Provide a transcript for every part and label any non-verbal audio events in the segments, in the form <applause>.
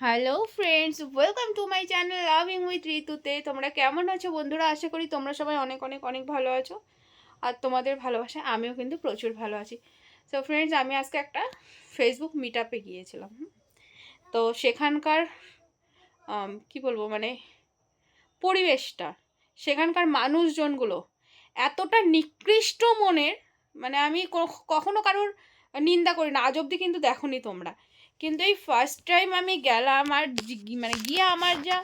Hello friends welcome to my channel loving with ঋতুতে তোমরা কেমন আছো বন্ধুরা? আশা করি তোমরা সবাই অনেক অনেক অনেক ভালো আছো। আর তোমাদের ভালোবাসা আমিও কিন্তু প্রচুর ভালো আছি। সো ফ্রেন্ডস আমি আজকে একটা ফেসবুক মিট আপে গিয়েছিলাম তো সেখানকার কি বলব মানে পরিবেশটা, সেখানকার মানুষজনগুলো এতটা নিকৃষ্ট মনের মানে আমি কখনো কারোর নিন্দা করি না। আজ অবধি কিন্তু দেখোনি তোমরা। কিন্তু এই ফার্স্ট টাইম আমি গেলাম আর মানে গিয়ে আমার যা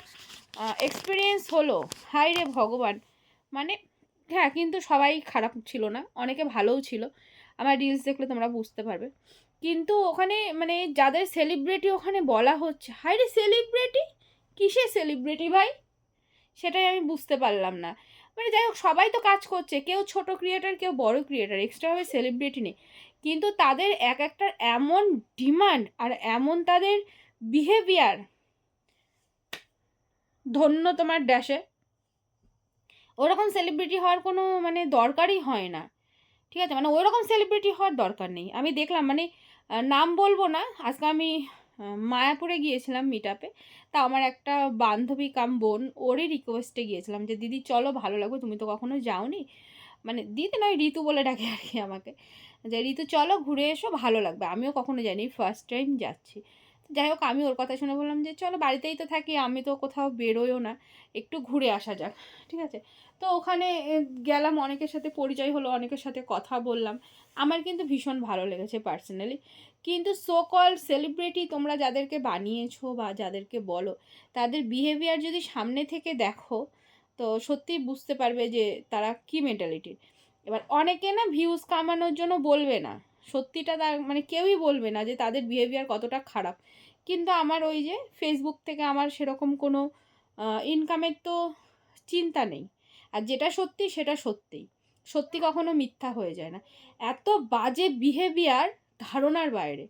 এক্সপিরিয়েন্স হলো হাই রে ভগবান। মানে হ্যাঁ কিন্তু সবাই খারাপ ছিল না, অনেকে ভালোও ছিল। আমার রিলস দেখলে তোমরা বুঝতে পারবে। কিন্তু ওখানে মানে যাদের সেলিব্রিটি ওখানে বলা হচ্ছে হাই রে সেলিব্রিটি কিসের সেলিব্রিটি ভাই? সেটাই আমি বুঝতে পারলাম না। মানে যাই হোক, সবাই তো কাজ করছে, কেউ ছোট ক্রিয়েটার কেউ বড় ক্রিয়েটার এক্সট্রাভাবে সেলিব্রিটি নেই। কিন্তু তাদের এক একটার এমন ডিমান্ড আর এমন তাদের বিহেভিয়ার ধন্য তোমার ড্যাশে। ওরকম সেলিব্রিটি হওয়ার কোনো মানে দরকারই হয় না। ঠিক আছে? মানে ওইরকম সেলিব্রিটি হওয়ার দরকার নেই। আমি দেখলাম মানে নাম বলব না। আজকে আমি মায়াপুরে গিয়েছিলাম মিট আপে তা আমার একটা বান্ধবী কাম বোন, ওরই রিকোয়েস্টে গিয়েছিলাম যে, দিদি, চলো ভালো লাগবে। তুমি তো কখনো যাওনি? মানে দিদি নয়, ঋতু বলে ডাকে আর কি আমাকে। যে, ঋতু, চলো ঘুরে এসো, ভালো লাগবে। আমিও কখনো জানি ফার্স্ট টাইম যাচ্ছি। যাই হোক, আমি ওর কথা শুনে বললাম যে, চলো বাড়িতেই তো থাকি, আমি তো কোথাও বেরোয়ও না, একটু ঘুরে আসা যাক। ঠিক আছে? তো ওখানে গেলাম, অনেকের সাথে পরিচয় হলো, অনেকের সাথে কথা বললাম। আমার কিন্তু ভীষণ ভালো লেগেছে পার্সোনালি কিন্তু সো কল সেলিব্রিটি তোমরা যাদেরকে বানিয়েছো বা যাদেরকে বলো, তাদের বিহেভিয়ার যদি সামনে থেকে দেখো, তো সত্যিই বুঝতে পারবে যে, তারা কী মেন্টালিটির এবার অনেকে না ভিউজ কামানোর জন্য বলবে না। সত্যিটা মানে কেউই বলবে না যে তাদের বিহেভিয়ার কতটা খারাপ। কিন্তু আমার ওই যে ফেসবুক থেকে আমার সেরকম কোনো ইনকামের তো চিন্তা নেই। আর যেটা সত্যি সেটা সত্যিই সত্যি কখনো মিথ্যা হয়ে যায় না। এত বাজে বিহেভিয়ার ধারণার বাইরে।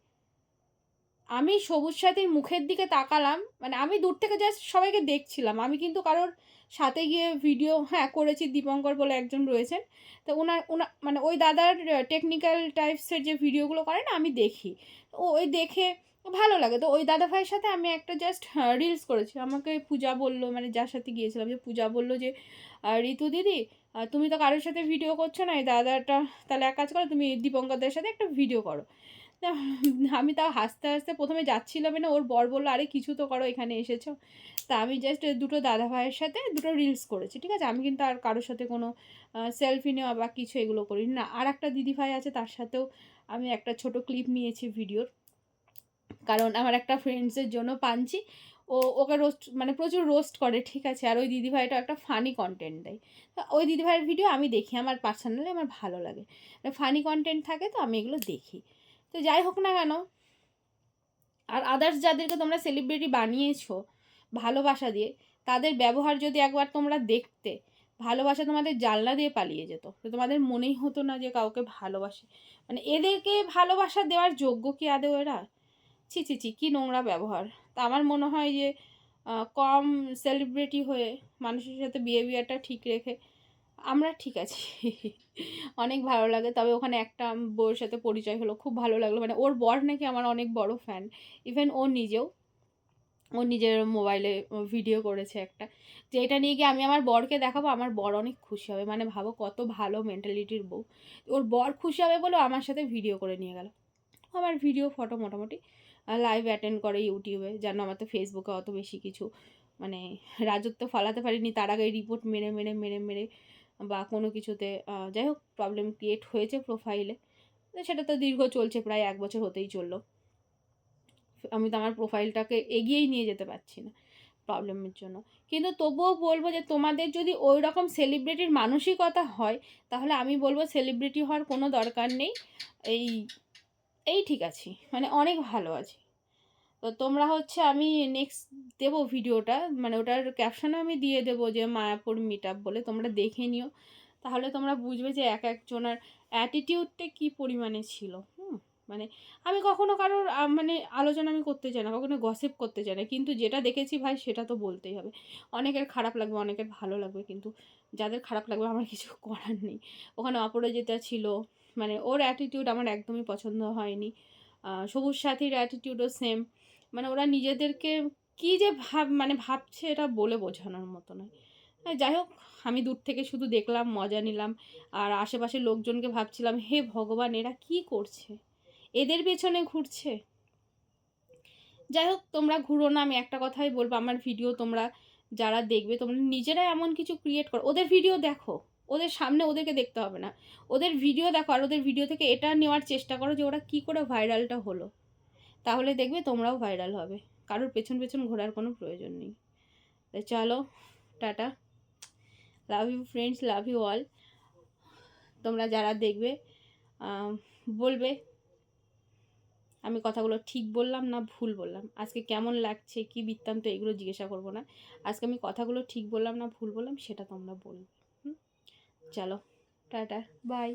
আমি সবুজ সাথীর মুখের দিকে তাকালাম মানে আমি দূর থেকে জাস্ট সবাইকে দেখছিলাম। আমি কিন্তু কারোর সাথে গিয়ে ভিডিও হ্যাঁ করেছি, দীপঙ্কর বলে একজন রয়েছেন। তো ওনার, ওনা মানে ওই দাদার টেকনিক্যাল টাইপসের যে ভিডিওগুলো করে না, আমি দেখি। ও, ওই দেখে ভালো লাগে। তো ওই দাদা ভাইয়ের সাথে আমি একটা জাস্ট রিলস করেছি। আমাকে পূজা বলল মানে যার সাথে গিয়েছিলাম, যে পূজা বলল যে ঋতু দিদি তুমি তো কারোর সাথে ভিডিও করছ না? এই দাদাটা, তাহলে এক কাজ করো, তুমি দীপঙ্করদের সাথে একটা ভিডিও করো। তা <laughs> আমি তাও হাসতে হাসতে প্রথমে যাচ্ছিলাম না, ওর বর বলল, আরে, কিছু তো করো, এখানে এসেছ। তা আমি জাস্ট দুটো দাদা ভাইয়ের সাথে দুটো রিলস করেছি, ঠিক আছে? আমি কিন্তু আর কারোর সাথে কোনো সেলফি নেওয়া বা কিছু এগুলো করি না। আর একটা দিদি ভাই আছে, তার সাথেও আমি একটা ছোট ক্লিপ নিয়েছি ভিডিওর কারণ আমার একটা ফ্রেন্ডসের জন্য পাঞ্চি, ও, ওকে রোস্ট মানে প্রচুর রোস্ট করে, ঠিক আছে? আর ওই দিদিভাইটা একটা ফানি কন্টেন্ট দেয়। তো ওই দিদিভাইয়ের ভিডিও আমি দেখি, আমার পার্সোনালি আমার ভালো লাগে। ফানি কন্টেন্ট থাকে তো, আমি এগুলো দেখি। তো যাই হোক না কেন, আর আদার্স যাদেরকে তোমরা সেলিব্রিটি বানিয়েছো ভালোবাসা দিয়ে, তাদের ব্যবহার যদি একবার তোমরা দেখতে, ভালোবাসা তোমাদের জানলা দিয়ে পালিয়ে যেত। তো তোমাদের মনেই হতো না যে কাউকে ভালোবাসে। মানে এদেরকে ভালোবাসা দেওয়ার যোগ্য কি আদেও এরা? ছি ছি ছি, কী নোংরা ব্যবহার। তা আমার মনে হয় যে কম সেলিব্রিটি হয়ে মানুষের সাথে বিহেভিয়ারটা ঠিক রেখে আমরা ঠিক আছি। অনেক ভালো লাগে। তবে ওখানে একটা বউয়ের সাথে পরিচয় হলো, খুব ভালো লাগল। মানে ওর বর নাকি আমার অনেক বড় ফ্যান ইভেন ও নিজেও, ও নিজের মোবাইলে ভিডিও করেছে একটা। যে এটা নিয়ে গিয়ে আমি আমার বরকে দেখাবো, আমার বর অনেক খুশি হবে। মানে ভাবো কত ভালো মেন্টালিটির বউ। ওর বর খুশি হবে বলে আমার সাথে ভিডিও করে নিয়ে গেল। আমার ভিডিও ফটো মোটামুটি লাইভ অ্যাটেন্ড করে ইউটিউবে যেন আমার তো ফেসবুকে অত বেশি কিছু মানে রাজত্ব ফলাতে পারিনি। তার আগে রিপোর্ট মেরে মেরে মেরে মেরে বা কোনো কিছুতে যাই হোক প্রবলেম ক্রিয়েট হয়েছে প্রোফাইলে সেটা তো দীর্ঘ চলছে, প্রায় এক বছর হতেই চলল। আমি তো আমার প্রোফাইলটাকে এগিয়েই নিয়ে যেতে পারছি না প্রবলেমের জন্য। কিন্তু তবুও বলব যে, তোমাদের যদি ওই রকম সেলিব্রিটির মানসিকতা হয়, তাহলে আমি বলব সেলিব্রিটি হওয়ার কোনো দরকার নেই। এই এই ঠিক আছি। মানে অনেক ভালো আছি। তো তোমরা হচ্ছে আমি নেক্সট দেবো ভিডিওটা মানে ওটার ক্যাপশনে আমি দিয়ে দেবো যে মায়াপুর মিট বলে, তোমরা দেখে নিও। তাহলে তোমরা বুঝবে যে এক একজনের অ্যাটিটিউডটা কী পরিমাণে ছিল, হুম? মানে আমি কখনো কারোর মানে আলোচনা আমি করতে চাই না, কখনো গসিপ করতে চাই না, কিন্তু যেটা দেখেছি ভাই সেটা তো বলতেই হবে। অনেকের খারাপ লাগবে, অনেকের ভালো লাগবে, কিন্তু যাদের খারাপ লাগবে আমার কিছু <laughs> করার নেই। ওখানে অপরাজিতা ছিল মানে ওর অ্যাটিটিউড আমার একদমই পছন্দ হয়নি। সবুজ সাথীর অ্যাটিটিউডও সেম মানে ওরা নিজেদেরকে কী যে ভাব মানে ভাবছে এটা বলে বোঝানোর মতো নয়। যাই হোক, আমি দূর থেকে শুধু দেখলাম, মজা নিলাম আর আশেপাশের লোকজনকে ভাবছিলাম, হে ভগবান, এরা কি করছে? এদের পেছনে ঘুরছে? যাই হোক, তোমরা ঘুরো না, আমি একটা কথাই বলব, আমার ভিডিও তোমরা যারা দেখবে, তোমরা নিজেরা এমন কিছু ক্রিয়েট করো। ওদের ভিডিও দেখো, ওদের সামনে ওদেরকে দেখতে হবে না। ওদের ভিডিও দেখো আর ওদের ভিডিও থেকে এটা নেওয়ার চেষ্টা করো যে ওরা কি করে ভাইরালটা হলো। তাহলে দেখবে তোমরাও ভাইরাল হবে। কারোর পেছন পেছন ঘোরার কোনো প্রয়োজন নেই। তো চলো, tata. Love you friends love you all তোমরা যারা দেখবে বলবে, আমি কথাগুলো ঠিক বললাম না ভুল বললাম? আজকে কেমন লাগছে, কি বৃত্তান্ত, এগুলো জিজ্ঞাসা করব না। আজকে আমি কথাগুলো ঠিক বললাম না ভুল বললাম, সেটা তোমরা বলবে? চলো, টাটা বাই